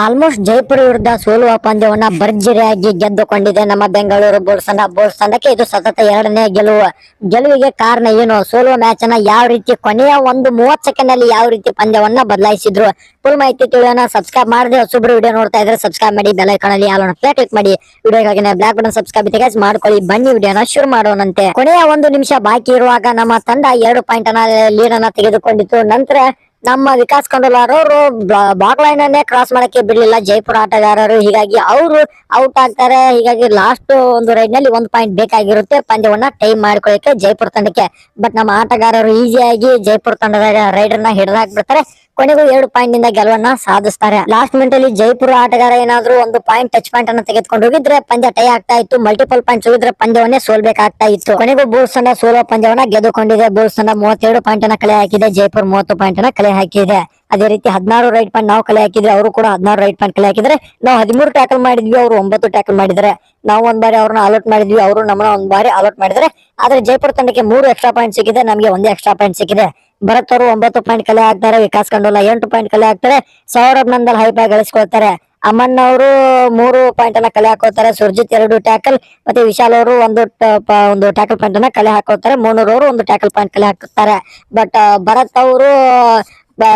Almost Jaipur ವಿರುದ್ಧ ಸೋಲುವ ಪಂದ್ಯವನ್ನ ಭರ್ಜರಿಯಾಗಿ ಗೆದ್ದುಕೊಂಡಿದೆ ನಮ್ಮ Bengaluru Bulls ತಂಡ ಬುಲ್ಸ್ ತಂಡಕ್ಕೆ ಇದು ಸತತ ಎರಡನೇ ಗೆಲುವು. ಗೆಲುವಿಗೆ ಕಾರಣ ಏನು? ಸೋಲುವ ಮ್ಯಾಚ್ ಅನ್ನ ಯಾವ ರೀತಿ ಕೊನೆಯ ಒಂದು ಮೂವತ್ ಸೆಕೆಂಡ್ ಅಲ್ಲಿ ಯಾವ ರೀತಿ ಪಂದ್ಯವನ್ನ ಬದಲಾಯಿಸಿದ್ರು? ಫುಲ್ ಮಾಹಿತಿ ತಿಳಿಯೋಣ. ಸಬ್ಸ್ಕ್ರೈಬ್ ಮಾಡಿದ್ರೆ ಹೊಸಬ್ರು ವಿಡಿಯೋ ನೋಡ್ತಾ ಇದ್ರೆ ಸಬ್ಸ್ಕ್ರೈಬ್ ಮಾಡಿ, ಬೆಲ್ ಐಕಾನ್ ಅಲ್ಲಿ ಪ್ಲೇ ಕ್ಲಿಕ್ ಮಾಡಿ. ವಿಡಿಯೋಗಾಗಿ ಬ್ಲಾಕ್ ಬಟನ್ ಸಬ್ಸ್ಕ್ರೈಬ್ ತೆಗೆಸ್ ಮಾಡ್ಕೊಳ್ಳಿ. ಬನ್ನಿ ವಿಡಿಯೋನ ಶುರು ಮಾಡೋಣಂತೆ. ಕೊನೆಯ ಒಂದು ನಿಮಿಷ ಬಾಕಿ ಇರುವಾಗ ನಮ್ಮ ತಂಡ ಎರಡು ಪಾಯಿಂಟ್ ಅನ್ನ ಲೀಡ್ ಅನ್ನ ತೆಗೆದುಕೊಂಡಿತ್ತು. ನಂತರ ನಮ್ಮ ವಿಕಾಸ್ ಕಂಡೋಲಾರ್ ಅವರು ಬಾಕ್ ಲೈನ್ ಅನ್ನೇ ಕ್ರಾಸ್ ಮಾಡಕ್ಕೆ ಬಿಡಲಿಲ್ಲ. ಜೈಪುರ ಆಟಗಾರರು. ಹೀಗಾಗಿ ಅವರು ಔಟ್ ಆಗ್ತಾರೆ. ಹೀಗಾಗಿ ಲಾಸ್ಟ್ ಒಂದು ರೈಡ್ನಲ್ಲಿ ಒಂದು ಪಾಯಿಂಟ್ ಬೇಕಾಗಿರುತ್ತೆ. ಪಂದ್ಯವನ್ನ ಟೈಮ್ ಮಾಡ್ಕೊಳ್ಳಿಕ್ಕೆ ಜೈಪುರ ತಂಡಕ್ಕೆ. ಬಟ್ ನಮ್ಮ ಆಟಗಾರರು ಈಸಿಯಾಗಿ ಜೈಪುರ ತಂಡದ ರೈಡರ್ನ ಹಿಡಿದಾಕ್ಬಿಡ್ತಾರೆ. ಕೊನೆಗೂ ಎರಡು ಪಾಯಿಂಟ್ನಿಂದ ಗೆಲುವನ್ನ ಸಾಧಿಸ್ತಾರೆ. ಲಾಸ್ಟ್ ಮಿನಿಟ್ ಅಲ್ಲಿ ಜೈಪುರ ಆಟಗಾರ ಏನಾದ್ರು ಒಂದು ಪಾಯಿಂಟ್ ಟಚ್ ಪಾಯಿಂಟ್ ಅನ್ನ ತೆಗೆದುಕೊಂಡು ಹೋಗಿದ್ರೆ ಪಂದ್ಯ ಟೈ ಆಗ್ತಾ ಇತ್ತು. ಮಲ್ಟಿಪಲ್ ಪಾಯಿಂಟ್ ಹೋಗಿದ್ರೆ ಪಂದ್ಯವನ್ನೇ ಸೋಲ್ಬೇಕಾಗ್ತಾ ಇತ್ತು. ಕೊನೆಗೂ ಬೂಲ್ಸ್ ತಂಡ ಸೋಲೋ ಪಂದ್ಯವನ್ನ ಗೆದ್ದುಕೊಂಡಿದೆ. ಬೂಲ್ಸ್ ತಂಡ ಮೂವತ್ತೆರಡು ಪಾಯಿಂಟ್ ಅನ್ನ ಕಲೆ ಹಾಕಿದೆ. ಜೈಪುರ್ ಮೂವತ್ತು ಪಾಯಿಂಟ್ ಅನ್ನ ಕಲೆ ಹಾಕಿದೆ. ಅದೇ ರೀತಿ ಹದಿನಾರು ರೈಟ್ ಪಾಯಿಂಟ್ ನಾವು ಕಲೆ ಹಾಕಿದ್ರೆ ಅವರು ಕೂಡ ಹದಿನಾರು ರೈಟ್ ಪಾಯಿಂಟ್ ಕಲೆ ಹಾಕಿದ್ರೆ ನಾವು ಹದಿಮೂರು ಟ್ಯಾಕಲ್ ಮಾಡಿದ್ವಿ, ಅವರು ಒಂಬತ್ತು ಟ್ಯಾಕಲ್ ಮಾಡಿದ್ರೆ ನಾವು ಒಂದ್ ಬಾರಿ ಅವ್ರನ್ನ ಅಲರ್ಟ್ ಮಾಡಿದ್ವಿ, ಅವರು ನಮ್ಮನ್ನ ಒಂದ್ ಬಾರಿ ಅಲರ್ಟ್ ಮಾಡಿದ್ರೆ ಆದ್ರೆ ಜೈಪುರ ತಂಡಕ್ಕೆ ಮೂರು ಎಕ್ಸ್ಟ್ರಾ ಪಾಯಿಂಟ್ ಸಿಕ್ಕಿದೆ, ನಮಗೆ ಒಂದೇ ಎಕ್ಸ್ಟ್ರಾ ಪಾಯಿಂಟ್ ಸಿಕ್ಕಿದೆ. ಭರತ್ ಅವರು ಒಂಬತ್ತು ಪಾಯಿಂಟ್ ಕಲೆ ಹಾಕ್ತಾರೆ, ವಿಕಾಸ್ ಕಂಡೋಲ ಎಂಟು ಪಾಯಿಂಟ್ ಕಲೆ ಹಾಕ್ತಾರೆ. ಸೌರಭ್ ನಂದಲ್ ಹೈಪಾಯ್ ಗಳಿಸ್ಕೊಳ್ತಾರೆ. ಅಮನ್ ಅವರು ಮೂರು ಪಾಯಿಂಟ್ ಅನ್ನ ಕಲೆ ಹಾಕೋತಾರೆ, ಸುರ್ಜಿತ್ ಎರಡು ಟ್ಯಾಕಲ್ ಮತ್ತೆ ವಿಶಾಲ್ ಅವರು ಒಂದು ಒಂದು ಟ್ಯಾಕಲ್ ಪಾಯಿಂಟ್ ಅನ್ನ ಕಲೆ ಹಾಕೋತಾರೆ. ಮೋನೂರ್ ಅವರು ಒಂದು ಟ್ಯಾಕಲ್ ಪಾಯಿಂಟ್ ಕಲೆ ಹಾಕುತ್ತಾರೆ ಬಟ್ ಭರತ್ ಅವರು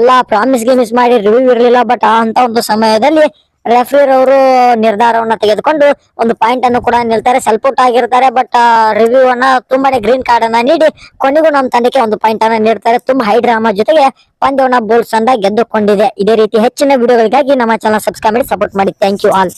ಎಲ್ಲ ಪ್ರಾಮಿಸ್ ಗೇಮಿಸ್ ಮಾಡಿ ರಿವ್ಯೂ ಇರಲಿಲ್ಲ ಬಟ್ ಆ ಅಂತ ಒಂದು ಸಮಯದಲ್ಲಿ ರೆಫ್ರಿರ್ ಅವರು ನಿರ್ಧಾರವನ್ನ ತೆಗೆದುಕೊಂಡು ಒಂದು ಪಾಯಿಂಟ್ ಅನ್ನು ಕೂಡ ನಿಲ್ತಾರೆ. ಸೆಲ್ಪುಟ್ ಆಗಿರ್ತಾರೆ ಬಟ್ ರಿವ್ಯೂ ಅನ್ನ ತುಂಬಾನೇ ಗ್ರೀನ್ ಕಾರ್ಡ್ ಅನ್ನ ನೀಡಿ ಕೊನೆಗೂ ನಮ್ಮ ತಂಡಕ್ಕೆ ಒಂದು ಪಾಯಿಂಟ್ ಅನ್ನ ನೀಡ್ತಾರೆ. ತುಂಬಾ ಹೈ ಡ್ರಾಮಾ ಜೊತೆಗೆ ಪಂದ್ಯವನ್ನ ಬೋಲ್ಸ್ ಅಂದ ಗೆದ್ದುಕೊಂಡಿದೆ. ಇದೇ ರೀತಿ ಹೆಚ್ಚಿನ ವಿಡಿಯೋಗಳಿಗಾಗಿ ನಮ್ಮ ಚಾನಲ್ ಸಬ್ಸ್ಕ್ರೈಬ್ ಮಾಡಿ ಸಪೋರ್ಟ್ ಮಾಡಿ. Thank you all